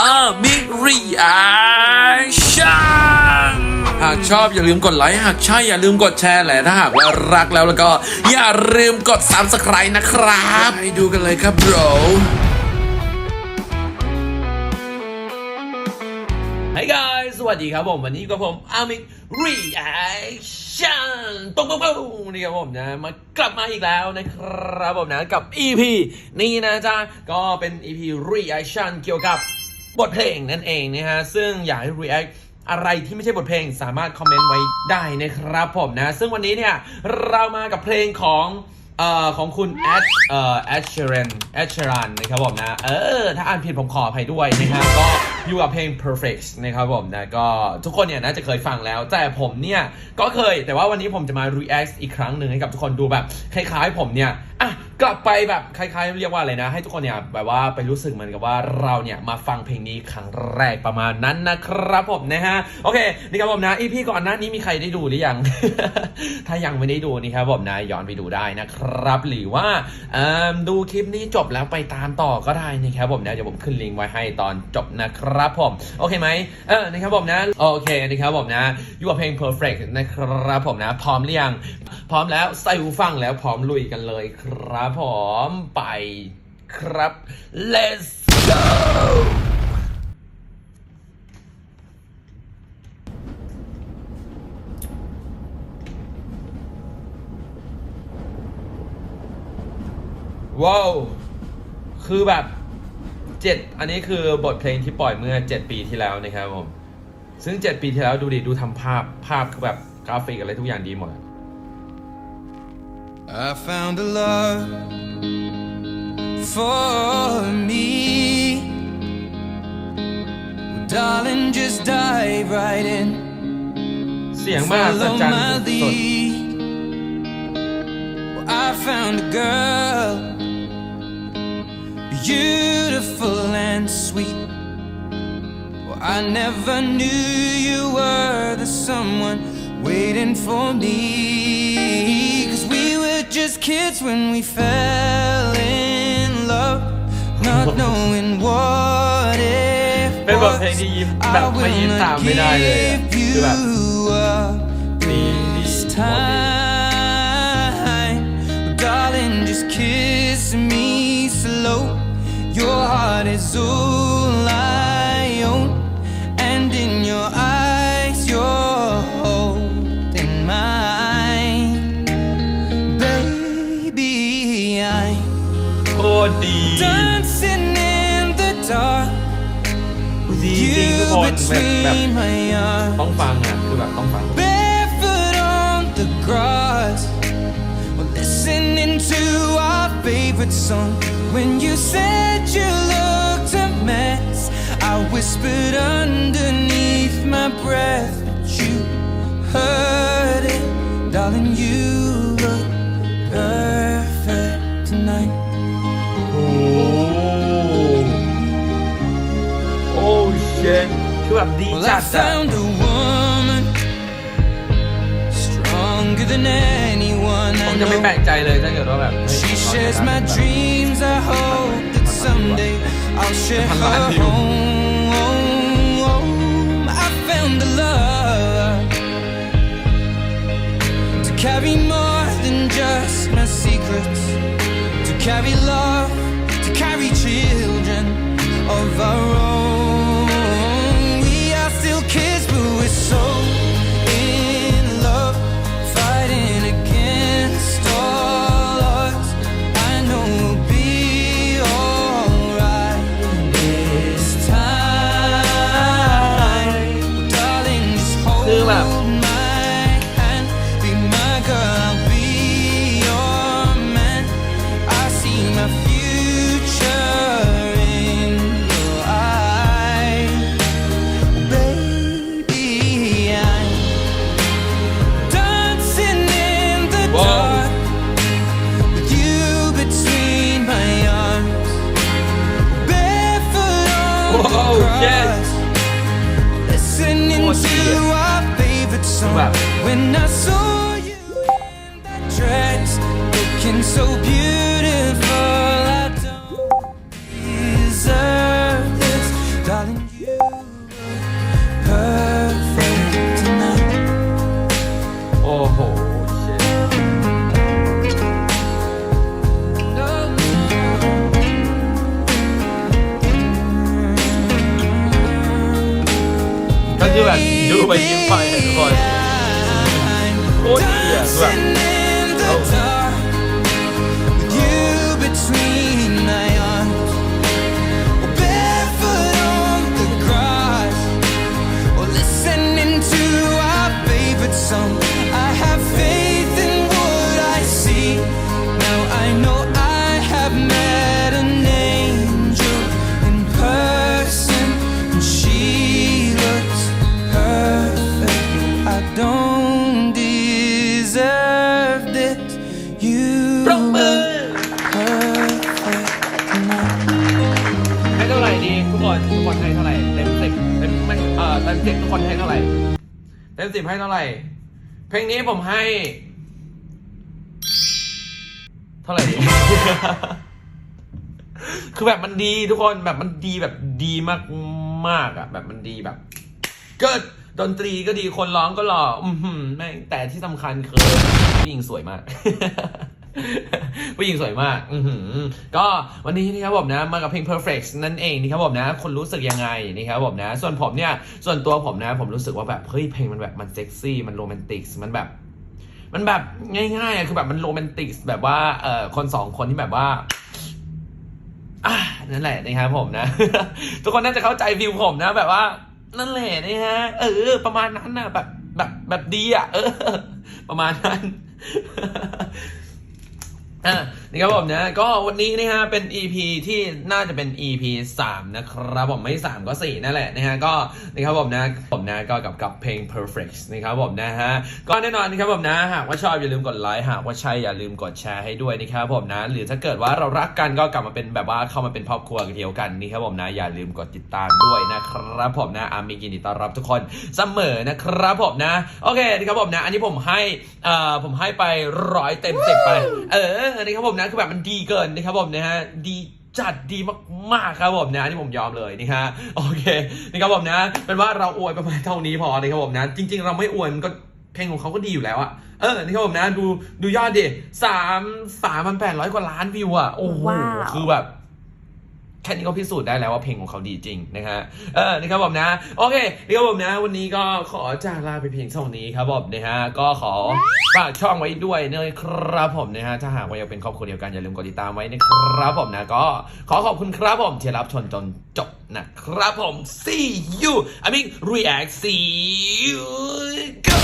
อามิรีแอคชั่นหากชอบอย่าลืมกดไลค์ หากใช่อย่าลืมกดแชร์แหละถ้าหากว่ารักแล้วแล้วก็อย่าลืมกด subscribe นะครับไปดูกันเลยครับ bro Hey guys ส วัสดีครับผมวันนี้กับผมอามิก reaction ตรงตรงนี่ครับผมนะมากลับมาอีกแล้วนะครับผมนะกับ EP นี้นะจ๊ะก็เป็น EP reaction เกี่ยวกับบทเพลงนั่นเองนะฮะซึ่งอยากให้ react อะไรที่ไม่ใช่บทเพลงสามารถคอมเมนต์ไว้ได้นะครับผมนะ ซึ่งวันนี้เนี่ยเรามากับเพลงของ เอ่อของคุณแอดเอ่อแอดเชรันแอดเชรันนะครับผมนะเออถ้าอ่านผิดผมขออภัยด้วยนะครับก็อยู่กับเพลง perfect นะครับผมนะก็ทุกคนเนี่ยน่าจะเคยฟังแล้ว แต่ผมเนี่ยก็เคยแต่ว่าวันนี้ผมจะมา react อีกครั้งหนึ่งให้กับทุกคนดูแบบคล้ายๆผมเนี่ย อะกลับไปแบบคล้ายๆเรียกว่าอะไรนะ ให้ทุกคนเนี่ยแบบว่าไปรู้สึกเหมือนกับว่าเราเนี่ยมาฟังเพลงนี้ครั้งแรกประมาณนั้นนะครับผมนะฮะโอเคนี่ครับผมนะ EP ก่อนหน้านี้มีใครได้ดูหรือยัง ถ้ายังไม่ได้ดูนี่ครับผมนะย้อนไปดูได้นะครับ หรือว่าดูคลิปนี้จบแล้วไปตามต่อก็ได้นะครับผมนะเดี๋ยวผมขึ้นลิงก์ไว้ให้ตอนจบนะครับผมโอเคไหมเออนะครับผมนะโอเคนะครับผมนะอยู่กับเพลง perfect นะครับผมนะ พร้อมหรือยังพร้อมแล้วใส่หูฟังแล้วพร้อมลุยกันเลยครับครับผมไปครับ let's go ว้าว คือแบบเจ็ดอันนี้คือบทเพลงที่ปล่อยเมื่อ7ปีที่แล้วนะครับผม ซึ่ง7ปีที่แล้วดูดิ ดูทำภาพภาพคือแบบกราฟิกอะไรทุกอย่างดีหมด I found a love for me. Well, darling, just dive right in. เสียงมหัศ Follow จรรย์ my สุด lead. Well, I found a girl, beautiful and sweet. Well, I never knew you were the someone waiting for me. Cause we were just kids when we fell in love, not knowing what it ๆ เป็นบทเพลงที่ยิ้มแบบไม่ยิ้มตามไม่ได้เลยอะคือแบบ ดีดี this time. Darling, just kiss me slow. Your heart is all ดีจริงทุก you คนแบบแบบ between my arms. ต้องฟังอ่ะ คือแบบต้องฟัง barefoot on the grass. We're listening to our favorite song. When you said you looked a mess, I whispered underneath my breath, but you heard it, darling. You woman stronger than anyone ผม I จะไม่แปล know. กใจเลยถ้าเกิดว่าแบบ She shares my dreams. I hope that someday I'll share her Unlike you. home. I found a love to carry more than just my secrets, to carry love, Oh, to our favorite song. Wow. When I saw you in that dress, looking so beautiful, คือแบบดูไปยิ้มไปอะทุกคนโคตรดีอะคือแบบ คนให้เท่าไหร่ เต็มสิบให้เท่าไหร่ เพลงนี้ผมให้ เท่าไหร่ดี คือแบบมันดีทุกคนแบบมันดีแบบดีมากมากอะแบบมันดีแบบ เกิดดนตรีก็ดีคนร้องก็หล่ออือหือแม่งแต่ที่สำคัญคือผู้หญิงสวยมาก ผู้หญิงสวยมาก อือหือก็วันนี้นะครับผมนะ มากับเพลง perfect นั่นเองนะครับผมนะ คนรู้สึกยังไงนะครับผมนะ ส่วนผมเนี่ย ส่วนตัวผมนะ ผมรู้สึกว่าแบบเฮ้ยเพลงมันแบบมันเซ็กซี่ มันโรแมนติก มันแบบ มันแบบง่ายๆอะคือแบบมันโรแมนติกแบบว่าเอ่อคนสองคนที่แบบว่าอะนั่นแหละนะครับผมนะ ทุกคนน่าจะเข้าใจวิวผมนะ แบบว่า นั่นแหละนะฮะเออ ประมาณนั้นนะแบบแบบแบบดีอะเออ ประมาณนั้น อะนี่ครับผมนะก็วันนี้นะฮะเป็น EP ที่น่าจะเป็น EP 3 นะครับผมไม่ 3 ก็ 4 นั่นแหละนะฮะก็นะครับผมนะผมนะก็กับกับเพลง perfect นะครับผมนะฮะก็แน่นอนนะครับผมนะหากว่าชอบอย่าลืมกดไลค์หากว่าใช่อย่าลืมกดแชร์ให้ด้วยนะครับผมนะหรือถ้าเกิดว่าเรารักกันก็กลับมาเป็นแบบว่าเข้ามาเป็นครอบครัวเดียวกันนี่ครับผมนะอย่าลืมกดติดตามด้วยนะครับผมนะอามีกินดีต้อนรับทุกคนเสมอนะครับผมนะโอเคนะครับผมนะอันนี้ผมให้เอ่อผมให้ไปร้อยเต็มสิบไปเออนะครับผมนะคือแบบมันดีเกินนะครับผมนะฮะดีจัดดีมากๆครับผมนะที่ผมยอมเลยนี่ฮะโอเคนะครับผมนะเป็นว่าเราอวยประมาณเท่านี้พอนะครับผมนะจริง ๆ เราไม่อวยมันก็เพลงของเขาก็ดีอยู่แล้วอะเออนี่ครับผมนะดูดูยอดดิสามสามพันแปดร้อยกว่าล้านวิวอะโอ้โหว้าวคือแบบแค่นี้ก็พิสูจน์ได้แล้วว่าเพลงของเขาดีจริงนะฮะเออนี่ครับผมนะ โอเคนี่ครับผมนะ วันนี้ก็ขอจากลาไปเพียงเท่านี้ครับผมนะฮะก็ขอฝากช่องไว้ด้วยนะครับผมนะฮะถ้าหากว่าอยังเป็นครอบครัวเดียวกันอย่าลืมกดติดตามไว้นะครับผมนะก็ขอขอบคุณครับผมที่รับชมจนจบนะครับผม see you I mean react see you go